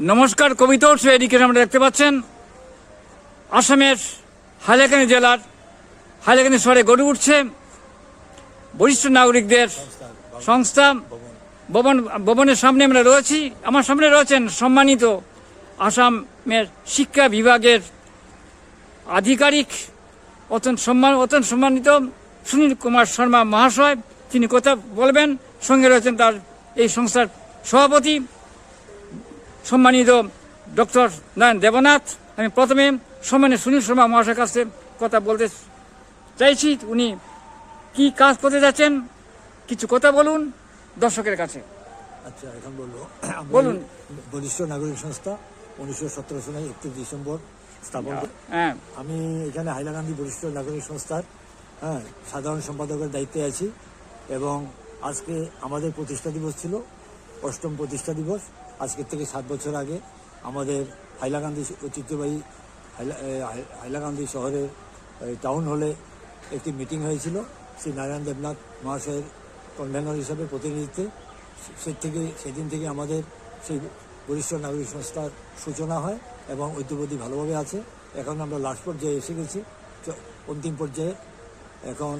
নমস্কার কবিতা উৎসব এদিকে আমরা দেখতে পাচ্ছেন। আসামের হাইলাকান্দি জেলার হাইলাকান্দি শহরে গড়ে উঠছে বরিষ্ঠ নাগরিকদের সংস্থা। ভবন, ভবনের সামনে আমরা রয়েছি। আমার সামনে রয়েছেন সম্মানিত আসামের শিক্ষা বিভাগের আধিকারিক, অত্যন্ত সম্মান, অত্যন্ত সম্মানিত সুনীল কুমার শর্মা মহাশয়। তিনি কথা বলবেন। সঙ্গে রয়েছেন তার এই সংস্থার সভাপতি। সম্মানিত ডক্টর নারায়ণ দেবনাথ আমি প্রথমে সম্মানীয় সুনীল শর্মা মহাশয়ের কাছে কথা বলতে চাইছি। উনি কি কাজ করতে যাচ্ছেন? কিছু কথা বলুন দর্শকের কাছে। আচ্ছা এখন বলব। বলুন। বরিষ্ঠ নাগরিক সংস্থা উনিশশো সতেরো সালে একত্রিশ ডিসেম্বর স্থাপন হ্যাঁ। আমি এখানে হাইলাকান্দি বরিষ্ঠ নাগরিক সংস্থার হ্যাঁ সাধারণ সম্পাদকের দায়িত্বে আছি। এবং আজকে আমাদের প্রতিষ্ঠা দিবস ছিল অষ্টম প্রতিষ্ঠা দিবস। আজকের থেকে সাত বছর আগে আমাদের হাইলাকান্দি ঐতিহ্যবাহী হাইলাকান্দি শহরের টাউন হলে একটি মিটিং হয়েছিল। শ্রী নারায়ণ দেবনাথ মহাশয়ের কনভেনর হিসাবে প্রতিনিধিত্বে। সে থেকে, সেদিন থেকে আমাদের সেই বরিষ্ঠ নাগরিক সংস্থার সূচনা হয় এবং ঐতিহ্যবাদী ভালোভাবে আছে। এখন আমরা লাস্ট পর্যায়ে এসে গেছি। অন্তিম পর্যায়ে এখন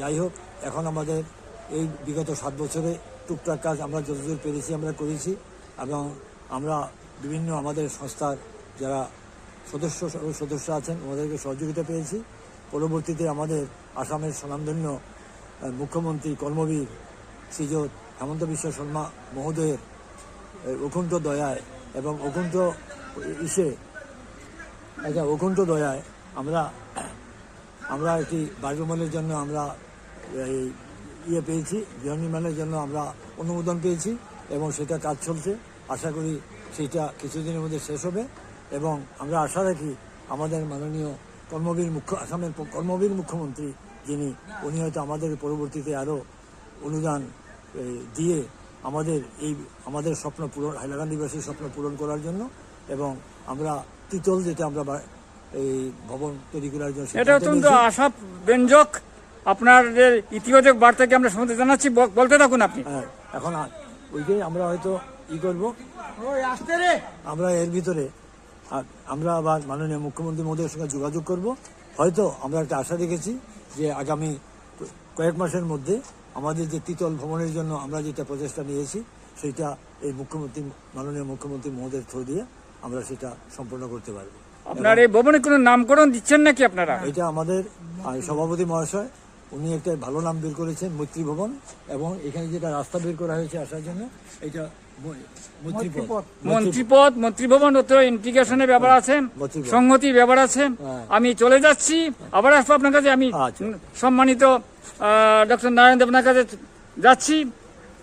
যাই হোক, এখন আমাদের এই বিগত সাত বছরে টুকটাক কাজ আমরা যতদূর পেরেছি আমরা করেছি। এবং আমরা বিভিন্ন আমাদের সংস্থার যারা সদস্য সদস্য আছেন, ওনাদেরকে সহযোগিতা পেয়েছি। পরবর্তীতে আমাদের আসামের স্বনামধন্য মুখ্যমন্ত্রী কর্মবীর শ্রীযুত হেমন্ত বিশ্ব শর্মা মহোদয়ের অকুণ্ঠ দয়ায় এবং অকুণ্ঠ ইসে একটা অকুণ্ঠ দয়ায় আমরা আমরা একটি বাড়ি জন্য আমরা এই ইয়ে পেয়েছি গৃহ নির্মাণের জন্য আমরা অনুমোদন পেয়েছি। এবং সেটা কাজ চলছে। আশা করি সেটা কিছুদিনের মধ্যে শেষ হবে এবং আমরা আশা রাখি আমাদের মাননীয় কর্মবীর মুখ্য আসামের কর্মবীর মুখ্যমন্ত্রী যিনি উনি হয়তো আমাদের পরবর্তীতে আরও অনুদান দিয়ে আমাদের এই আমাদের স্বপ্ন পূরণ হাইলাকান্দিবাসীর স্বপ্ন পূরণ করার জন্য এবং আমরা তিতল যেটা আমরা এই ভবন তৈরি করার জন্য এটা অত্যন্ত আশা ব্যঞ্জক আপনাদের ইতিবাচক বার্তাকে আমরা শুনতে জানাচ্ছি। বলতে থাকুন আপনি। হ্যাঁ এখন ওইটাই আমরা হয়তো ই করব। আমরা এর ভিতরে। আমরা আবার মাননীয় মুখ্যমন্ত্রী মহোদয়ের সঙ্গে যোগাযোগ করব। হয়তো আমরা একটা আশা রেখেছি যে আগামী কয়েক মাসের মধ্যে আমাদের যে তিতল ভ্রমণের জন্য আমরা যেটা প্রচেষ্টা নিয়েছি সেটা এই মুখ্যমন্ত্রী মাননীয় মুখ্যমন্ত্রী মহোদয়ের থ্রু দিয়ে আমরা সেটা সম্পন্ন করতে পারব। আপনার এই ভবনে কোনো নামকরণ দিচ্ছেন নাকি আপনারা? এটা আমাদের সভাপতি মহাশয় উনি একটা ভালো নাম বের করেছেন মৈত্রী ভবন এবং এখানে যেটা রাস্তা বের করা হয়েছে আসার জন্য এটা মন্ত্রীপদ মন্ত্রীভবন ইন্টিগ্রেশনের ব্যাপার আছে। সংহতির ব্যাপার আছে। হ্যাঁ। আমি চলে যাচ্ছি আবার আসব আপনার কাছে আমি আচ্ছা। সম্মানিত ডক্টর নারায়ণ দেবনার কাছে যাচ্ছি।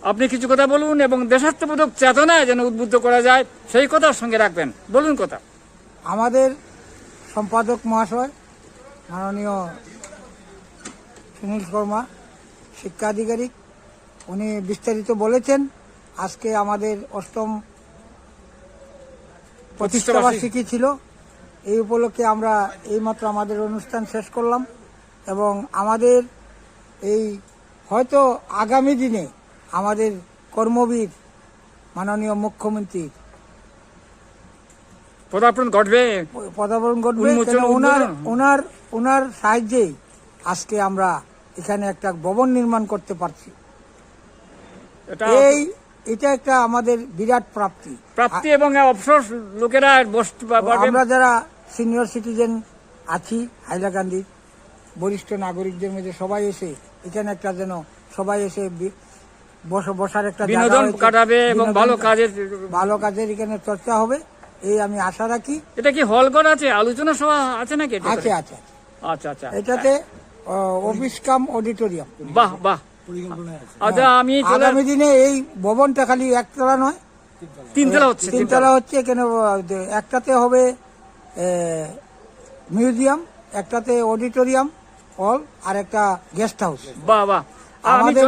আপনি কিছু কথা বলুন এবং দেশাত্মবোধক চেতনায় যেন উদ্বুদ্ধ করা যায় সেই কথার সঙ্গে রাখবেন। বলুন কথা। আমাদের সম্পাদক মহাশয় মাননীয় সুনীল শর্মা শিক্ষা আধিকারিক। উনি বিস্তারিত বলেছেন আজকে আমাদের অষ্টম প্রতিষ্ঠাবার্ষিকী। ছিল। এই উপলক্ষে আমরা এইমাত্র আমাদের অনুষ্ঠান শেষ করলাম এবং আমাদের এই হয়তো আগামী দিনে আমাদের কর্মবীর মাননীয় মুখ্যমন্ত্রী পদার্পণ ঘটবে। ঘটবে ওনার। ওনার ওনার সাহায্যেই আজকে আমরা এখানে একটা ভবন নির্মাণ করতে পারছি। এই এটা একটা আমাদের বিরাট প্রাপ্তি। প্রাপ্তি এবং অবসর লোকেরা আমরা যারা সিনিয়র সিটিজেন আছি হাইলাকান্দির বরিষ্ঠ নাগরিকদের মধ্যে সবাই এসে এখানে একটা যেন সবাই এসে বসার একটা বিনোদন কাটাবে এবং ভালো কাজের ভালো কাজের এখানে চর্চা হবে এই আমি আশা রাখি। এটা কি হল ঘর আছে? আলোচনা সভা আছে নাকি? আছে আছে। আচ্ছা আচ্ছা। এটাতে অফিস কাম অডিটোরিয়াম। বাহ বাহ। আচ্ছা আমি চলে আগামী দিনে এই ভবনটা খালি একতলা নয়। তিনতলা হচ্ছে তিনতলা। হচ্ছে কেন একটাতে হবে মিউজিয়াম একটাতে অডিটোরিয়াম হল আর একটা গেস্ট হাউস। বাহ বাহ। আমাদের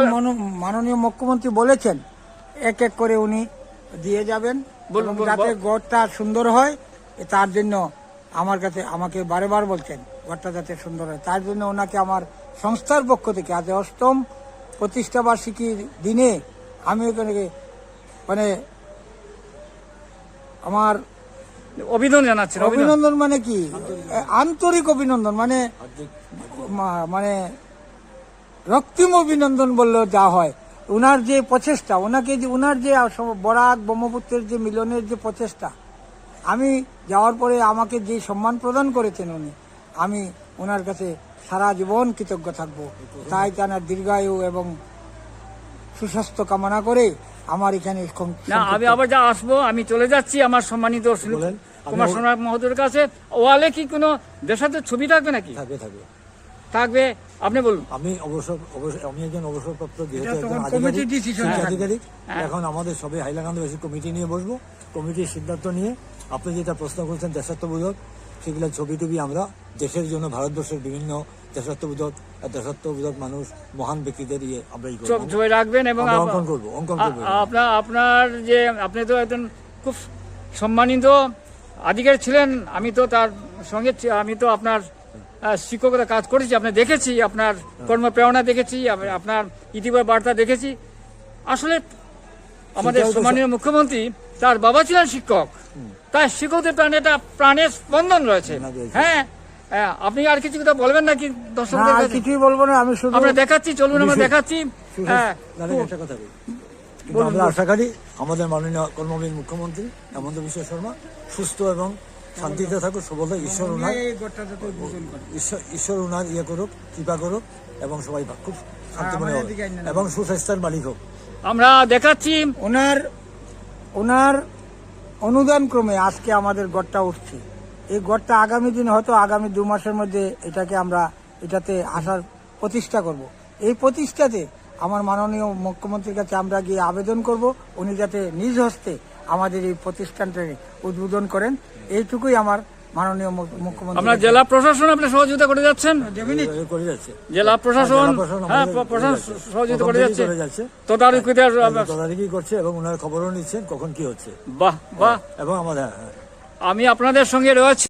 মাননীয় মুখ্যমন্ত্রী বলেছেন এক এক করে উনি দিয়ে যাবেন। যাতে। গড়টা সুন্দর হয় তার জন্য আমার কাছে আমাকে বারে বার বলছেন। ঘরটা যাতে সুন্দর হয়। তার জন্য ওনাকে আমার সংস্থার পক্ষ থেকে আজ অষ্টম প্রতিষ্ঠা বার্ষিকীর দিনে আমি ওখানে মানে আমার অভিনন্দন জানাচ্ছেন অভিনন্দন। মানে কি? আন্তরিক অভিনন্দন মানে মানে রক্তিম অভিনন্দন বললেও যা হয়। উনার যে প্রচেষ্টা ওনাকে যে উনার যে বরাক ব্রহ্মপুত্রের যে মিলনের যে প্রচেষ্টা আমি যাওয়ার পরে আমাকে যে সম্মান প্রদান করেছেন উনি আমি ওনার কাছে সারা জীবন কৃতজ্ঞ থাকব। তাই তার দীর্ঘায়ু এবং সুস্বাস্থ্য কামনা করে আমার এখানে না আমি আবার যা আসব আমি চলে যাচ্ছি আমার সম্মানিত। কুমার সোনার মহোদয়ের কাছে। ওয়ালে কি কোনো দেশাতে ছবি থাকবে নাকি? থাকবে থাকবে। থাকবে আপনি বলুন। আমি অবসর অবসর আমি একজন অবসরপ্রাপ্ত আধিকারিক হ্যাঁ। এখন আমাদের সবাই হাইলাকান্দিবাসী কমিটি নিয়ে বসবো। কমিটির সিদ্ধান্ত নিয়ে আপনি যেটা প্রশ্ন করছেন দেশাত্মবোধক সেগুলো ছবি টবি আমরা দেশের জন্য ভারতবর্ষের বিভিন্ন দেশাত্মবোধক দেশাত্মবোধক মানুষ মহান ব্যক্তিদের ইয়ে আমরা ছবি রাখবেন এবং অঙ্কন করব, অঙ্কন করব। আপনার আপনার যে আপনি তো একজন খুব সম্মানিত আধিকারিক ছিলেন আমি তো তার সঙ্গে আমি তো আপনার শিক্ষকতা কাজ করেছি আপনি দেখেছি আপনার কর্মপ্রেরণা দেখেছি আপনার ইতিবাচক বার্তা দেখেছি। আসলে আমাদের সম্মানীয় মুখ্যমন্ত্রী তার বাবা ছিলেন শিক্ষক। তাই শিক্ষকদের প্রাণে একটা প্রাণের স্পন্দন রয়েছে। হ্যাঁ হ্যাঁ, আপনি আর কিছু কথা বলবেন নাকি না দর্শকদের আর কিছুই বলব না আমি শুধু আমরা দেখাচ্ছি চলুন আমরা দেখাচ্ছি হ্যাঁ একটা কথা বলি। আমরা আশা করি আমাদের মাননীয় কর্মবীর মুখ্যমন্ত্রী হেমন্ত বিশ্ব শর্মা সুস্থ এবং শান্তিতে থাকুক সবল ঈশ্বর করে। ঈশ্বর ঈশ্বর ওনার ইয়ে করুক কৃপা করুক এবং সবাই খুব শান্তিময়। এবং সুস্বাস্থ্যের মালিক হোক আমরা দেখাচ্ছি ওনার ওনার অনুদান ক্রমে আজকে আমাদের গড়টা উঠছে। এই গড়টা আগামী দিন হয়তো আগামী দু মাসের মধ্যে এটাকে আমরা এটাতে আসার প্রতিষ্ঠা করব। এই প্রতিষ্ঠাতে আমার মাননীয় মুখ্যমন্ত্রীর কাছে আমরা গিয়ে আবেদন করব। উনি যাতে নিজ হস্তে আমাদের এই প্রতিষ্ঠানটাকে উদ্বোধন করেন। এইটুকুই আমার মাননীয় মুখ্যমন্ত্রী আমরা জেলা প্রশাসন আপনি সহযোগিতা করে যাচ্ছেন? করে যাচ্ছে জেলা প্রশাসন প্রশাসন হ্যাঁ প্রশাসন সহযোগিতা করে যাচ্ছে। তদারকি করছে এবং ওনার খবরও নিচ্ছেন কখন কি হচ্ছে। বাহ বাহ। এবং আমাদের হ্যাঁ, হ্যাঁ। আমি আপনাদের সঙ্গে রয়েছি।